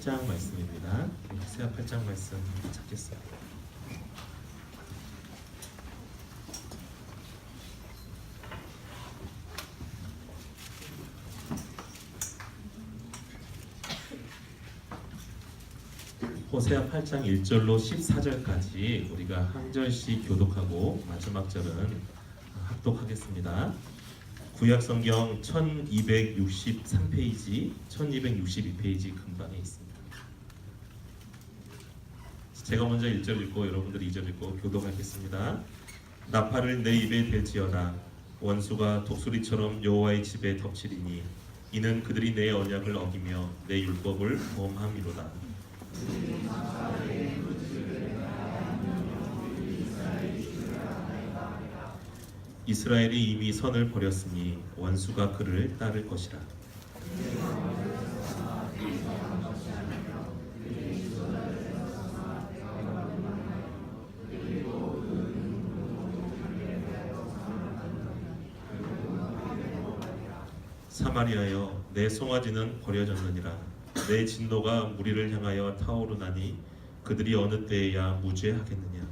8장 말씀입니다. 호세아 8장 말씀 찾겠습니다. 호세아 8장 1절로 14절까지 우리가 한 절씩 교독하고 마지막 절은 합독하겠습니다. 구약 성경 1263페이지, 1262페이지 근방에 있습니다. 제가 먼저 1절 읽고 여러분들이 2절 읽고 교독하겠습니다. 나팔을 내 입에 대지어라 원수가 독수리처럼 여호와의 집에 덮치리니 이는 그들이 내 언약을 어기며 내 율법을 범함이로다. 이스라엘이 이미 선을 버렸으니 원수가 그를 따를 것이라. 사마리아여 내 송아지는 버려졌느니라. 내 진노가 무리를 향하여 타오르나니 그들이 어느 때에야 무죄하겠느냐.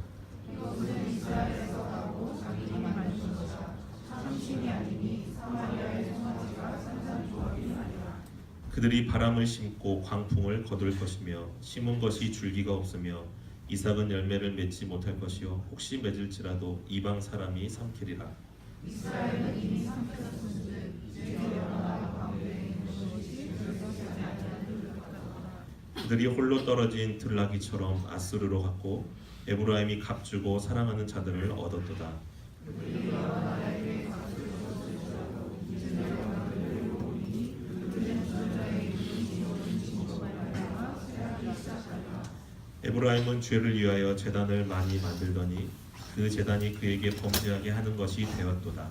그들이 바람을 심고 광풍을 거둘 것이며 심은 것이 줄기가 없으며 이삭은 열매를 맺지 못할 것이요 혹시 맺을지라도 이방 사람이 삼키리라 그들이 홀로 떨어진 들나귀처럼 아수르로 갔고 에브라임이 값주고 사랑하는 자들을 얻었도다. 에브라임은 죄를 위하여 재단을 많이 만들더니 그 재단이 그에게 범죄하게 하는 것이 되었도다.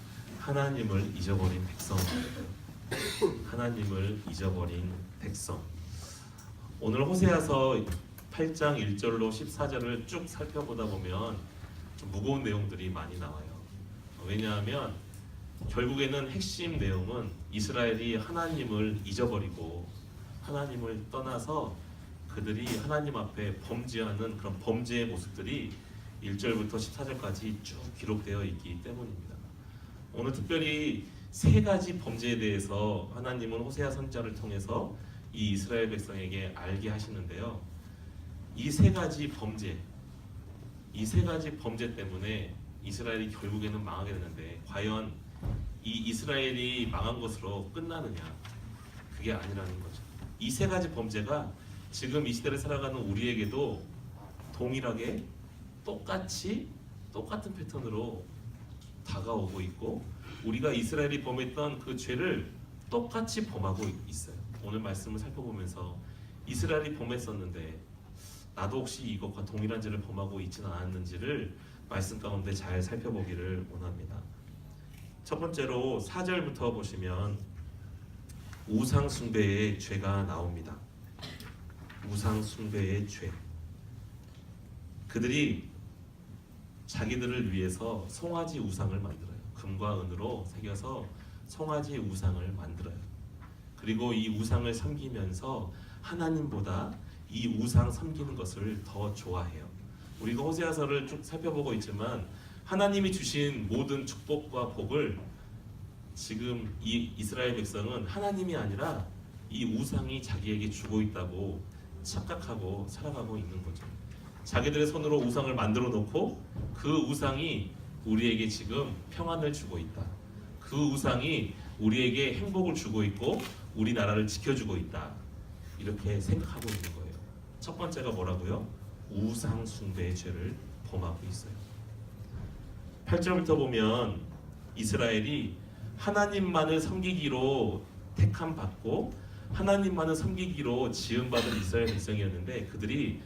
하나님을 잊어버린 백성. 하나님을 잊어버린 백성. 오늘 호세아서 8장 1절로 14절을 쭉 살펴보다 보면 좀 무거운 내용들이 많이 나와요. 왜냐하면 결국에는 핵심 내용은 이스라엘이 하나님을 잊어버리고 하나님을 떠나서 그들이 하나님 앞에 범죄하는 그런 범죄의 모습들이 1절부터 14절까지 쭉 기록되어 있기 때문입니다. 오늘 특별히 세 가지 범죄에 대해서 하나님은 호세아 선자를 통해서 이 이스라엘 백성에게 알게 하시는데요. 이 세 가지 범죄, 이 세 가지 범죄 때문에 이스라엘이 결국에는 망하게 되는데 과연 이 이스라엘이 망한 것으로 끝나느냐? 그게 아니라는 거죠. 이 세 가지 범죄가 지금 이 시대를 살아가는 우리에게도 동일하게 똑같이 똑같은 패턴으로 다가오고 있고 우리가 이스라엘이 범했던 그 죄를 똑같이 범하고 있어요. 오늘 말씀을 살펴보면서 이스라엘이 범했었는데 나도 혹시 이것과 동일한 죄를 범하고 있지는 않았는지를 말씀 가운데 잘 살펴보기를 원합니다. 첫 번째로 4절부터 보시면 우상 숭배의 죄가 나옵니다. 우상 숭배의 죄. 그들이 자기들을 위해서 송아지 우상을 만들어요. 금과 은으로 새겨서 송아지 우상을 만들어요. 그리고 이 우상을 섬기면서 하나님보다 이 우상 섬기는 것을 더 좋아해요. 우리가 호세아서를 쭉 살펴보고 있지만 하나님이 주신 모든 축복과 복을 지금 이 이스라엘 백성은 하나님이 아니라 이 우상이 자기에게 주고 있다고 착각하고 살아가고 있는 거죠. 자기들의 손으로 우상을 만들어 놓고 그 우상이 우리에게 지금 평안을 주고 있다. 그 우상이 우리에게 행복을 주고 있고 우리나라를 지켜주고 있다. 이렇게 생각하고 있는 거예요. 첫 번째가 뭐라고요? 우상 숭배의 죄를 범하고 있어요. 8절부터 보면 이스라엘이 하나님만을 섬기기로 택함 받고 하나님만을 섬기기로 지음받은 이스라엘 백성이었는데 그들이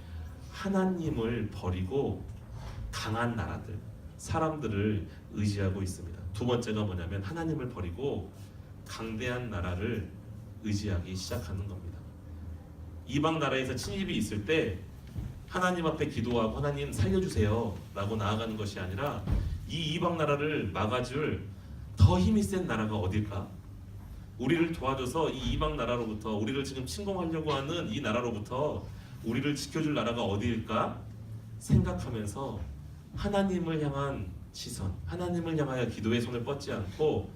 하나님을 버리고 강한 나라들, 사람들을 의지하고 있습니다. 두 번째가 뭐냐면 하나님을 버리고 강대한 나라를 의지하기 시작하는 겁니다. 이방 나라에서 침입이 있을 때 하나님 앞에 기도하고 하나님 살려주세요 라고 나아가는 것이 아니라 이 이방 나라를 막아줄 더 힘이 센 나라가 어딜까? 우리를 도와줘서 이 이방 나라로부터 우리를 지금 침공하려고 하는 이 나라로부터 우리를 지켜줄 나라가 어디일까 생각하면서 하나님을 향한 시선, 하나님을 향하여 기도의 손을 뻗지 않고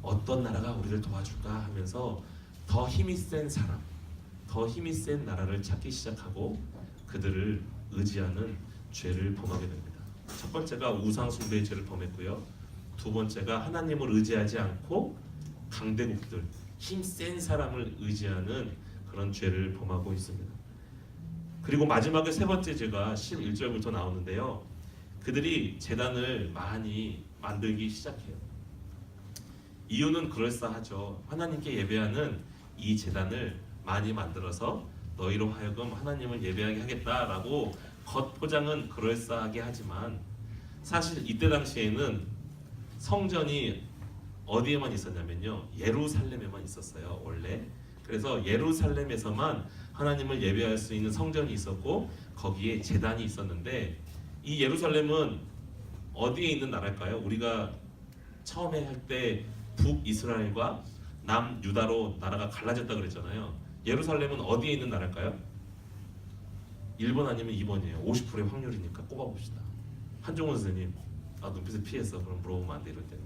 어떤 나라가 우리를 도와줄까 하면서 더 힘이 센 사람, 더 힘이 센 나라를 찾기 시작하고 그들을 의지하는 죄를 범하게 됩니다. 첫 번째가 우상 숭배의 죄를 범했고요. 두 번째가 하나님을 의지하지 않고 강대국들, 힘 센 사람을 의지하는 그런 죄를 범하고 있습니다. 그리고 마지막에 세 번째 죄가 11절부터 나오는데요. 그들이 재단을 많이 만들기 시작해요. 이유는 그럴싸하죠. 하나님께 예배하는 이 재단을 많이 만들어서 너희로 하여금 하나님을 예배하게 하겠다라고 겉 포장은 그럴싸하게 하지만 사실 이때 당시에는 성전이 어디에만 있었냐면요 예루살렘에만 있었어요 원래 그래서 예루살렘에서만 하나님을 예배할 수 있는 성전이 있었고 거기에 제단이 있었는데 이 예루살렘은 어디에 있는 나라일까요? 우리가 처음에 할 때 북이스라엘과 남유다로 나라가 갈라졌다 그랬잖아요. 예루살렘은 어디에 있는 나라일까요? 1번 아니면 2번이에요. 50%의 확률이니까 꼽아봅시다. 한종원 선생님, 아 눈빛을 피했어. 그럼 물어보면 안 돼 이럴 때는.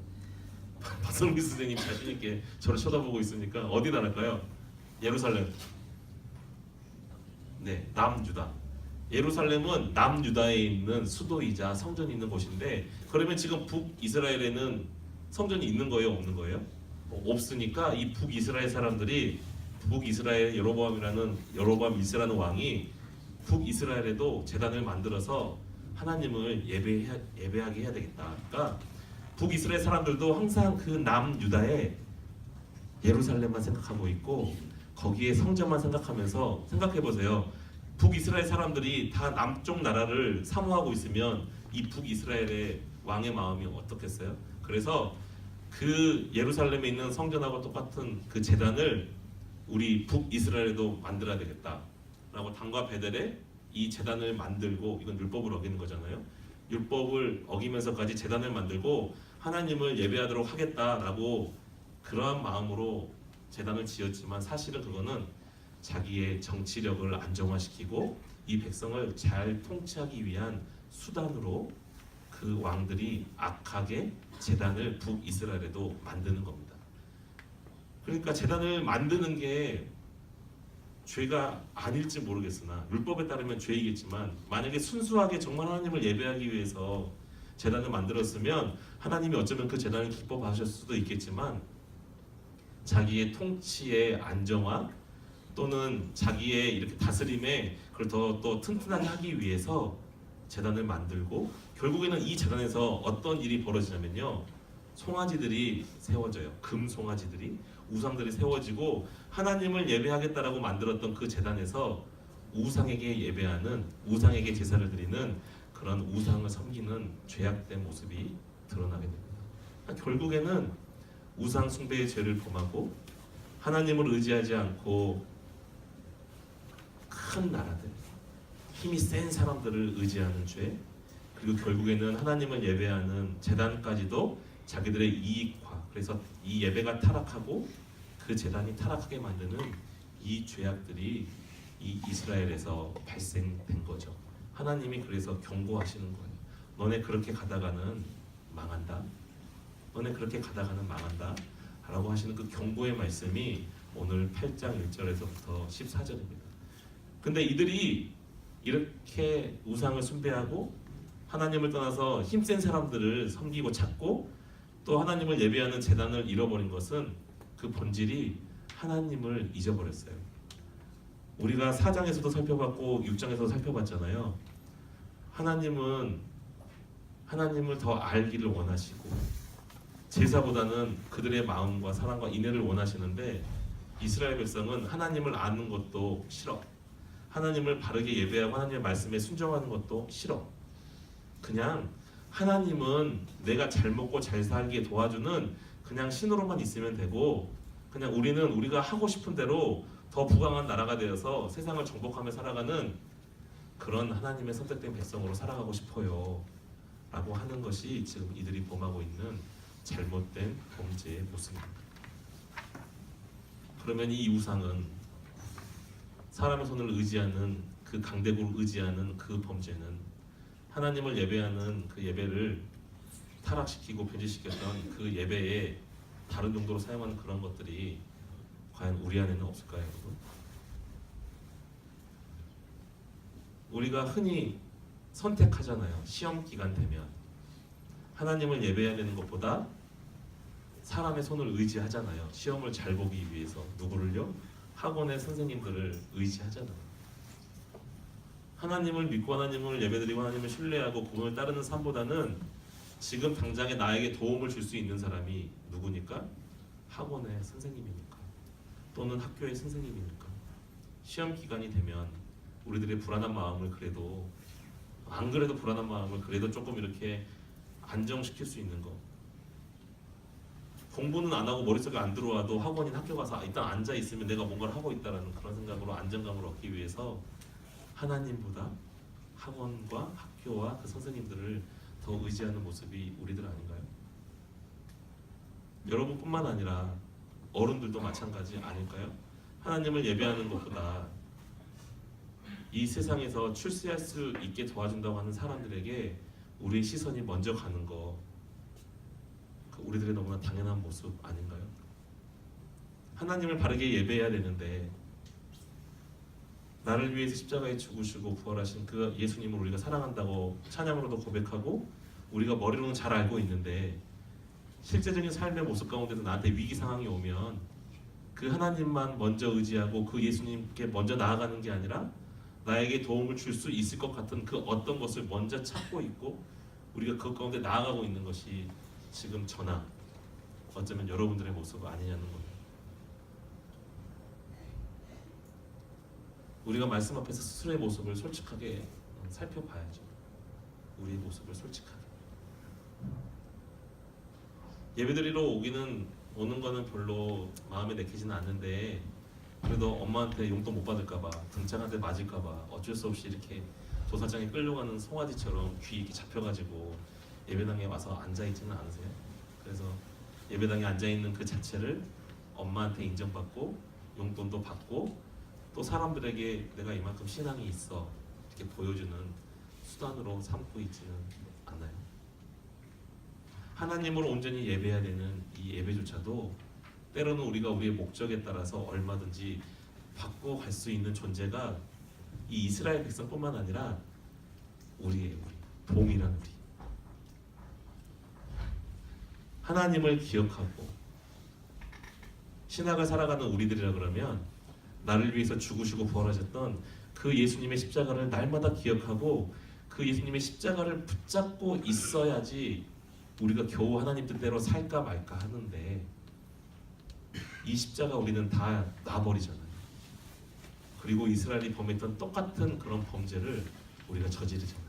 박성민 선생님 자신 있게 저를 쳐다보고 있으니까 어디 나라일까요? 예루살렘. 네, 남유다. 예루살렘은 남유다에 있는 수도이자 성전이 있는 곳인데 그러면 지금 북이스라엘에는 성전이 있는 거예요, 없는 거예요? 어, 없으니까 이 북이스라엘 사람들이 북이스라엘 여로보암이라는 여로보암 1세라는 왕이 북이스라엘에도 재단을 만들어서 하나님을 예배해, 예배하게 해야 되겠다. 그러니까 북이스라엘 사람들도 항상 그 남유다에 예루살렘만 생각하고 있고 거기에 성전만 생각하면서 생각해 보세요. 북이스라엘 사람들이 다 남쪽 나라를 사모하고 있으면 이 북이스라엘의 왕의 마음이 어떻겠어요? 그래서 그 예루살렘에 있는 성전하고 똑같은 그 재단을 우리 북이스라엘에도 만들어야 되겠다 라고 당과 베델에 이 재단을 만들고 이건 율법을 어기는 거잖아요. 율법을 어기면서까지 재단을 만들고 하나님을 예배하도록 하겠다라고 그러한 마음으로 재단을 지었지만 사실은 그거는 자기의 정치력을 안정화시키고 이 백성을 잘 통치하기 위한 수단으로 그 왕들이 악하게 재단을 북이스라엘에도 만드는 겁니다. 그러니까 재단을 만드는 게 죄가 아닐지 모르겠으나 율법에 따르면 죄이겠지만 만약에 순수하게 정말 하나님을 예배하기 위해서 재단을 만들었으면 하나님이 어쩌면 그 재단을 기뻐 봐주실 수도 있겠지만 자기의 통치의 안정화 또는 자기의 이렇게 다스림에 그걸 더 또 튼튼하게 하기 위해서 재단을 만들고 결국에는 이 재단에서 어떤 일이 벌어지냐면요. 송아지들이 세워져요. 금 송아지들이. 우상들이 세워지고 하나님을 예배하겠다라고 만들었던 그 재단에서 우상에게 예배하는 우상에게 제사를 드리는 그런 우상을 섬기는 죄악된 모습이 드러나게 됩니다. 그러니까 결국에는 우상 숭배의 죄를 범하고 하나님을 의지하지 않고 큰 나라들, 힘이 센 사람들을 의지하는 죄, 그리고 결국에는 하나님을 예배하는 재단까지도 자기들의 이익화, 그래서 이 예배가 타락하고 그 재단이 타락하게 만드는 이 죄악들이 이 이스라엘에서 발생된 거죠. 하나님이 그래서 경고하시는 거예요. 너네 그렇게 가다가는 망한다. 너네 그렇게 가다가는 망한다. 라고 하시는 그 경고의 말씀이 오늘 8장 1절에서부터 14절입니다. 근데 이들이 이렇게 우상을 숭배하고 하나님을 떠나서 힘센 사람들을 섬기고 찾고 또 하나님을 예배하는 재단을 잃어버린 것은 그 본질이 하나님을 잊어버렸어요. 우리가 4장에서도 살펴봤고 6장에서도 살펴봤잖아요. 하나님은 하나님을 더 알기를 원하시고 제사보다는 그들의 마음과 사랑과 인애를 원하시는데 이스라엘 백성은 하나님을 아는 것도 싫어. 하나님을 바르게 예배하고 하나님의 말씀에 순종하는 것도 싫어. 그냥 하나님은 내가 잘 먹고 잘 살게 도와주는 그냥 신으로만 있으면 되고 그냥 우리는 우리가 하고 싶은 대로 더 부강한 나라가 되어서 세상을 정복하며 살아가는 그런 하나님의 선택된 백성으로 살아가고 싶어요. 라고 하는 것이 지금 이들이 범하고 있는 잘못된 범죄의 모습입니다. 그러면 이 우상은 사람의 손을 의지하는 그 강대국을 의지하는 그 범죄는 하나님을 예배하는 그 예배를 타락시키고 변질시켰던 그 예배에 다른 용도로 사용하는 그런 것들이 과연 우리 안에는 없을까요, 여러분? 우리가 흔히 선택하잖아요. 시험 기간 되면 하나님을 예배해야 되는 것보다 사람의 손을 의지하잖아요. 시험을 잘 보기 위해서 누구를요? 학원의 선생님들을 의지하잖아요. 하나님을 믿고 하나님을 예배드리고 하나님을 신뢰하고 그분을 따르는 삶보다는 지금 당장에 나에게 도움을 줄 수 있는 사람이 누구니까? 학원의 선생님이니까 또는 학교의 선생님이니까 시험 기간이 되면 우리들의 불안한 마음을 그래도 안 그래도 불안한 마음을 그래도 조금 이렇게 안정시킬 수 있는 거 공부는 안 하고 머릿속에 안 들어와도 학원인 학교 가서 일단 앉아 있으면 내가 뭔가를 하고 있다라는 그런 생각으로 안정감을 얻기 위해서 하나님보다 학원과 학교와 그 선생님들을 더 의지하는 모습이 우리들 아닌가요? 여러분뿐만 아니라 어른들도 마찬가지 아닐까요? 하나님을 예배하는 것보다 이 세상에서 출세할 수 있게 도와준다고 하는 사람들에게 우리의 시선이 먼저 가는 거 그 우리들의 너무나 당연한 모습 아닌가요? 하나님을 바르게 예배해야 되는데 나를 위해서 십자가에 죽으시고 부활하신 그 예수님을 우리가 사랑한다고 찬양으로도 고백하고 우리가 머리로는 잘 알고 있는데 실제적인 삶의 모습 가운데서 나한테 위기 상황이 오면 그 하나님만 먼저 의지하고 그 예수님께 먼저 나아가는 게 아니라 나에게 도움을 줄 수 있을 것 같은 그 어떤 것을 먼저 찾고 있고 우리가 그 가운데 나아가고 있는 것이 지금 저나 어쩌면 여러분들의 모습 아니냐는 겁니다. 우리가 말씀 앞에서 스스로의 모습을 솔직하게 살펴봐야죠. 우리의 모습을 솔직하게. 예배드리러 오기는 오는 거는 별로 마음에 내키지는 않는데 그래도 엄마한테 용돈 못 받을까봐 등짝한테 맞을까봐 어쩔 수 없이 이렇게 도사장에 끌려가는 송아지처럼 귀 이렇게 잡혀가지고 예배당에 와서 앉아 있지는 않으세요? 그래서 예배당에 앉아 있는 그 자체를 엄마한테 인정받고 용돈도 받고 또 사람들에게 내가 이만큼 신앙이 있어 이렇게 보여주는 수단으로 삼고 있지는 않아요. 하나님을 온전히 예배해야 되는 이 예배조차도 때로는 우리가 우리의 목적에 따라서 얼마든지 바꿔 갈 수 있는 존재가 이 이스라엘 백성뿐만 아니라 우리의 우리 동일한 우리 하나님을 기억하고 신학을 살아가는 우리들이라 그러면 나를 위해서 죽으시고 부활하셨던 그 예수님의 십자가를 날마다 기억하고 그 예수님의 십자가를 붙잡고 있어야지 우리가 겨우 하나님 뜻대로 살까 말까 하는데 이 십자가 우리는 다 놔버리잖아요. 그리고 이스라엘이 범했던 똑같은 그런 범죄를 우리가 저지르잖아요.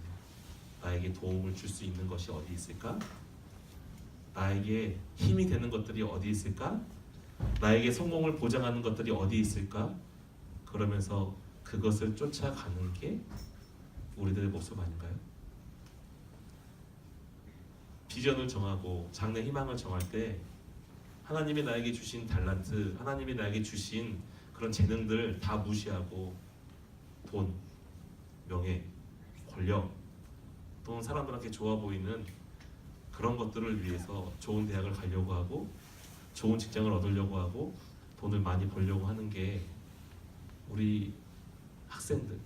나에게 도움을 줄 수 있는 것이 어디 있을까? 나에게 힘이 되는 것들이 어디 있을까? 나에게 성공을 보장하는 것들이 어디 있을까? 그러면서 그것을 쫓아가는 게 우리들의 모습 아닌가요? 비전을 정하고 장래 희망을 정할 때 하나님이 나에게 주신 달란트, 하나님이 나에게 주신 그런 재능들 다 무시하고 돈, 명예, 권력 또는 사람들한테 좋아 보이는 그런 것들을 위해서 좋은 대학을 가려고 하고 좋은 직장을 얻으려고 하고 돈을 많이 벌려고 하는 게 우리 학생들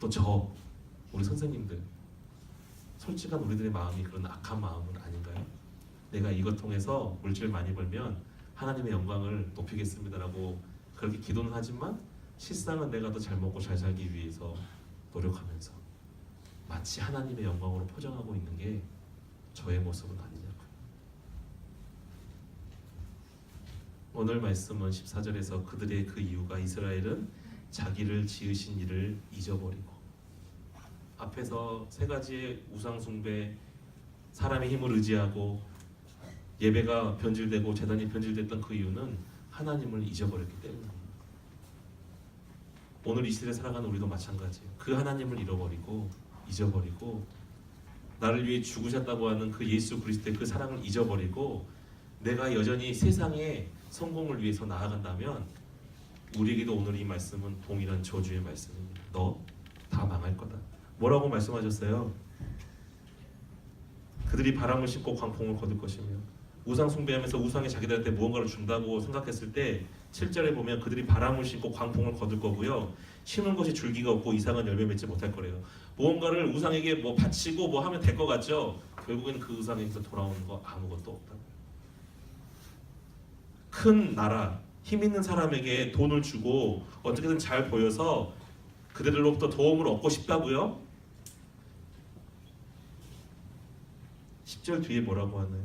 또 저 우리 선생님들 솔직한 우리들의 마음이 그런 악한 마음은 아닌가요? 내가 이것 통해서 물질 많이 벌면 하나님의 영광을 높이겠습니다라고 그렇게 기도는 하지만 실상은 내가 더 잘 먹고 잘 살기 위해서 노력하면서 마치 하나님의 영광으로 포장하고 있는 게 저의 모습은 아니냐고요. 오늘 말씀은 14절에서 그들의 그 이유가 이스라엘은 자기를 지으신 이를 잊어버리고 앞에서 세 가지의 우상 숭배 사람의 힘을 의지하고 예배가 변질되고 재단이 변질됐던 그 이유는 하나님을 잊어버렸기 때문입니다. 오늘 이 시대에 살아가는 우리도 마찬가지예요. 그 하나님을 잃어버리고 잊어버리고 나를 위해 죽으셨다고 하는 그 예수 그리스도의 그 사랑을 잊어버리고 내가 여전히 세상의 성공을 위해서 나아간다면 우리에게도 오늘 이 말씀은 동일한 저주의 말씀입니다. 너 다 망할 거다. 뭐라고 말씀하셨어요? 그들이 바람을 싣고 광풍을 거둘 것이며 우상 숭배하면서 우상이 자기들한테 무언가를 준다고 생각했을 때 7절에 보면 그들이 바람을 싣고 광풍을 거둘 거고요. 심은 것이 줄기가 없고 이상한 열매 맺지 못할 거래요. 무언가를 우상에게 뭐 바치고 뭐 하면 될 것 같죠? 결국에는 그 우상에서 돌아오는 거 아무것도 없다. 큰 나라, 힘 있는 사람에게 돈을 주고 어떻게든 잘 보여서 그들로부터 도움을 얻고 싶다고요? 10절 뒤에 뭐라고 하나요?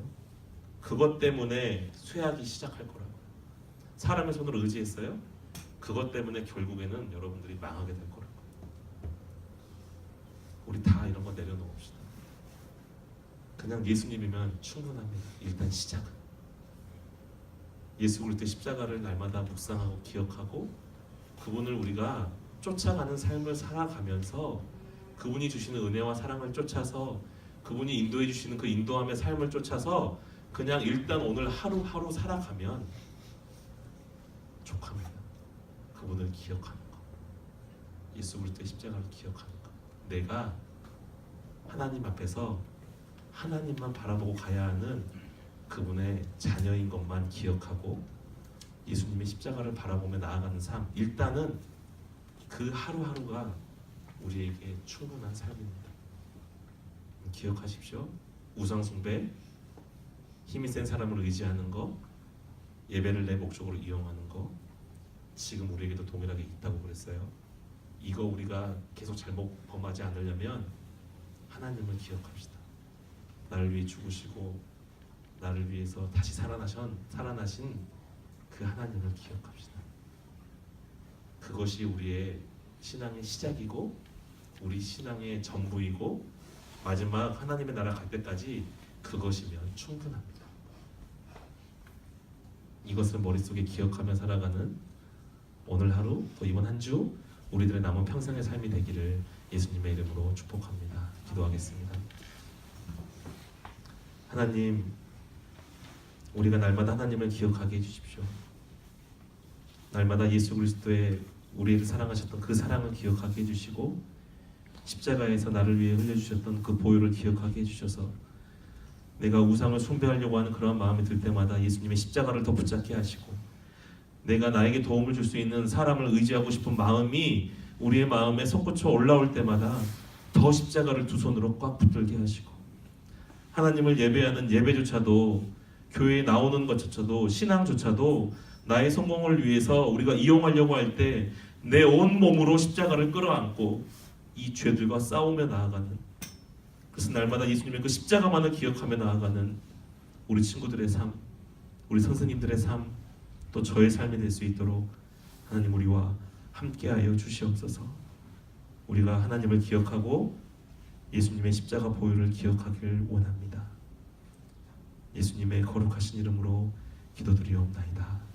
그것 때문에 쇠하기 시작할 거라고요. 사람의 손을 의지했어요? 그것 때문에 결국에는 여러분들이 망하게 될 거라고요. 우리 다 이런 거 내려놓읍시다. 그냥 예수님이면 충분합니다. 일단 시작은. 예수 그리스도의 십자가를 날마다 묵상하고 기억하고 그분을 우리가 쫓아가는 삶을 살아가면서 그분이 주시는 은혜와 사랑을 쫓아서 그분이 인도해 주시는 그 인도함의 삶을 쫓아서 그냥 일단 오늘 하루하루 살아가면 족합니다. 그분을 기억하는 거. 예수 그리스도의 십자가를 기억하는 거. 내가 하나님 앞에서 하나님만 바라보고 가야 하는 그분의 자녀인 것만 기억하고 예수님의 십자가를 바라보며 나아가는 삶. 일단은 그 하루하루가 우리에게 충분한 삶입니다. 기억하십시오. 우상 숭배, 힘이 센 사람을 의지하는 거, 예배를 내 목적으로 이용하는 거, 지금 우리에게도 동일하게 있다고 그랬어요. 이거 우리가 계속 잘못 범하지 않으려면 하나님을 기억합시다. 나를 위해 죽으시고 나를 위해서 다시 살아나신 살아나신 그 하나님을 기억합시다. 그것이 우리의 신앙의 시작이고 우리 신앙의 전부이고 마지막 하나님의 나라 갈 때까지 그것이면 충분합니다. 이것을 머릿속에 기억하며 살아가는 오늘 하루 또 이번 한 주 우리들의 남은 평생의 삶이 되기를 예수님의 이름으로 축복합니다. 기도하겠습니다. 하나님 우리가 날마다 하나님을 기억하게 해주십시오. 날마다 예수 그리스도의 우리를 사랑하셨던 그 사랑을 기억하게 해주시고 십자가에서 나를 위해 흘려주셨던 그 보혈을 기억하게 해주셔서 내가 우상을 숭배하려고 하는 그런 마음이 들 때마다 예수님의 십자가를 더 붙잡게 하시고 내가 나에게 도움을 줄 수 있는 사람을 의지하고 싶은 마음이 우리의 마음에 솟구쳐 올라올 때마다 더 십자가를 두 손으로 꽉 붙들게 하시고 하나님을 예배하는 예배조차도 교회에 나오는 것조차도 신앙조차도 나의 성공을 위해서 우리가 이용하려고 할 때 내 온 몸으로 십자가를 끌어안고 이 죄들과 싸우며 나아가는 그래서 날마다 예수님의 그 십자가만을 기억하며 나아가는 우리 친구들의 삶, 우리 선생님들의 삶, 또 저의 삶이 될 수 있도록 하나님 우리와 함께하여 주시옵소서. 우리가 하나님을 기억하고 예수님의 십자가 보혈을 기억하길 원합니다. 예수님의 거룩하신 이름으로 기도드리옵나이다.